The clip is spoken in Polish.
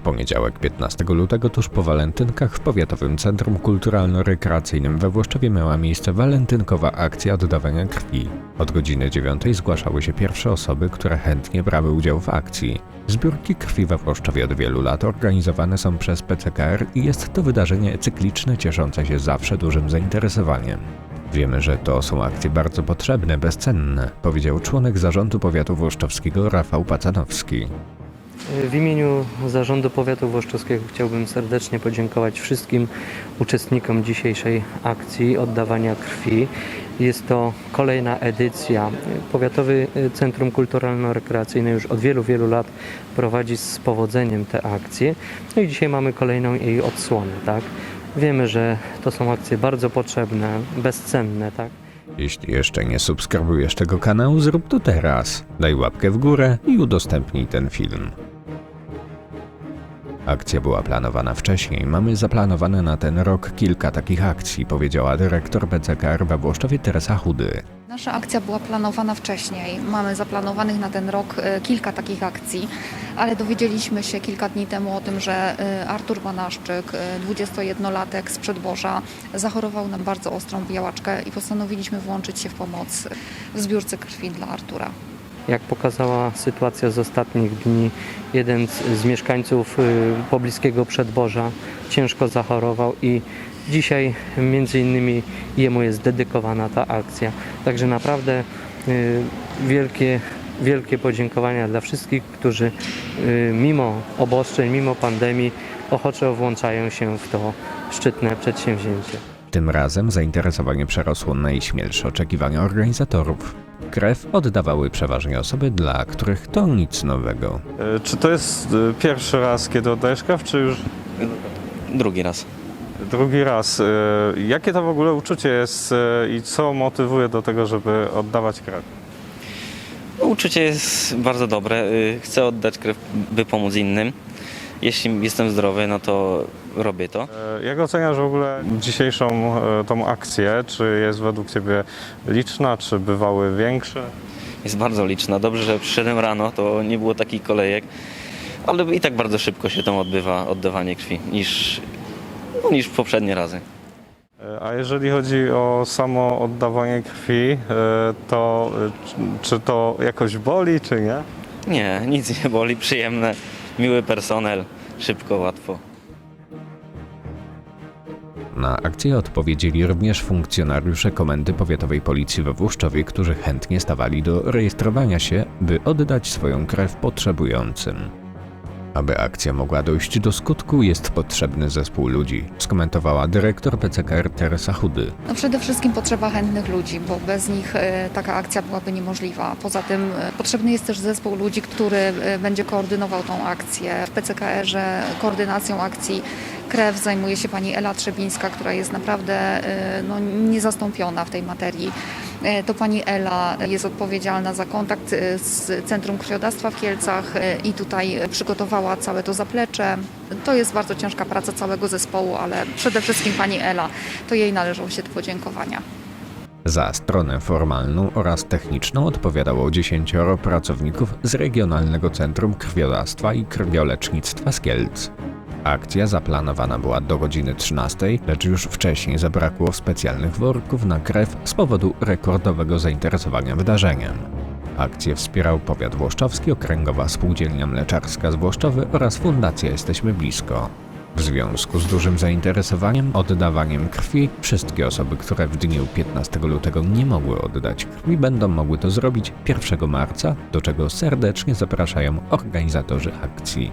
poniedziałek 15 lutego tuż po walentynkach w Powiatowym Centrum Kulturalno-Rekreacyjnym we Włoszczowie miała miejsce walentynkowa akcja oddawania krwi. Od godziny 9 zgłaszały się pierwsze osoby, które chętnie brały udział w akcji. Zbiórki krwi we Włoszczowie od wielu lat organizowane są przez PCKR i jest to wydarzenie cykliczne cieszące się zawsze dużym zainteresowaniem. Wiemy, że to są akcje bardzo potrzebne, bezcenne, powiedział członek zarządu powiatu włoszczowskiego Rafał Pacanowski. W imieniu Zarządu Powiatu Włoszczowskiego chciałbym serdecznie podziękować wszystkim uczestnikom dzisiejszej akcji oddawania krwi. Jest to kolejna edycja. Powiatowy Centrum Kulturalno-Rekreacyjne już od wielu, wielu lat prowadzi z powodzeniem te akcje. No i dzisiaj mamy kolejną jej odsłonę, tak? Wiemy, że to są akcje bardzo potrzebne, bezcenne, tak? Jeśli jeszcze nie subskrybujesz tego kanału, zrób to teraz. Daj łapkę w górę i udostępnij ten film. Akcja była planowana wcześniej. Mamy zaplanowane na ten rok kilka takich akcji, powiedziała dyrektor BCKR we Włoszczowie Teresa Chudy. Nasza akcja była planowana wcześniej. Mamy zaplanowanych na ten rok e, kilka takich akcji, ale dowiedzieliśmy się kilka dni temu o tym, że e, Artur Banaszczyk, e, 21-latek z Przedborza, zachorował na bardzo ostrą białaczkę i postanowiliśmy włączyć się w pomoc w zbiórce krwi dla Artura. Jak pokazała sytuacja z ostatnich dni, jeden z, mieszkańców y, pobliskiego Przedborza ciężko zachorował i dzisiaj między innymi jemu jest dedykowana ta akcja. Także naprawdę y, wielkie, wielkie podziękowania dla wszystkich, którzy y, mimo obostrzeń, mimo pandemii ochoczo włączają się w to szczytne przedsięwzięcie. Tym razem zainteresowanie przerosło najśmielsze oczekiwania organizatorów. Krew oddawały przeważnie osoby, dla których to nic nowego. E, Czy to jest e, pierwszy raz, kiedy oddajesz krew, czy już Drugi raz. drugi raz? E, Jakie to w ogóle uczucie jest i co motywuje do tego, żeby oddawać krew? Uczucie jest bardzo dobre. Y, Chcę oddać krew, by pomóc innym. Jeśli jestem zdrowy, no to robię to. E, Jak oceniasz w ogóle dzisiejszą e, tą akcję? Czy jest według Ciebie liczna, czy bywały większe? Jest bardzo liczna. Dobrze, że przyszedłem rano, to nie było takich kolejek. Ale i tak bardzo szybko się tam odbywa oddawanie krwi niż, no, niż poprzednie razy. E, A jeżeli chodzi o samo oddawanie krwi, to czy to jakoś boli, czy nie? Nie, nic nie boli. Przyjemne, miły personel. Szybko, łatwo. Na akcję odpowiedzieli również funkcjonariusze Komendy Powiatowej Policji we Włoszczowie, którzy chętnie stawali do rejestrowania się, by oddać swoją krew potrzebującym. Aby akcja mogła dojść do skutku, jest potrzebny zespół ludzi, skomentowała dyrektor PCKR Teresa Chudy. No przede wszystkim potrzeba chętnych ludzi, bo bez nich e, taka akcja byłaby niemożliwa. Poza tym e, potrzebny jest też zespół ludzi, który e, będzie koordynował tą akcję. W PCKR-ze koordynacją akcji krew zajmuje się pani Ela Trzebińska, która jest naprawdę no, niezastąpiona w tej materii. E, To pani Ela jest odpowiedzialna za kontakt e, z Centrum Krwiodawstwa w Kielcach e, i tutaj przygotowała całe to zaplecze. To jest bardzo ciężka praca całego zespołu, ale przede wszystkim pani Ela. To jej należą się podziękowania. Za stronę formalną oraz techniczną odpowiadało 10 pracowników z Regionalnego Centrum Krwiodawstwa i Krwiolecznictwa z Kielc. Akcja zaplanowana była do godziny 13, lecz już wcześniej zabrakło specjalnych worków na krew z powodu rekordowego zainteresowania wydarzeniem. Akcję wspierał powiat włoszczowski, okręgowa spółdzielnia mleczarska z Włoszczowy oraz Fundacja Jesteśmy Blisko. W związku z dużym zainteresowaniem oddawaniem krwi, wszystkie osoby, które w dniu 15 lutego nie mogły oddać krwi, będą mogły to zrobić 1 marca, do czego serdecznie zapraszają organizatorzy akcji.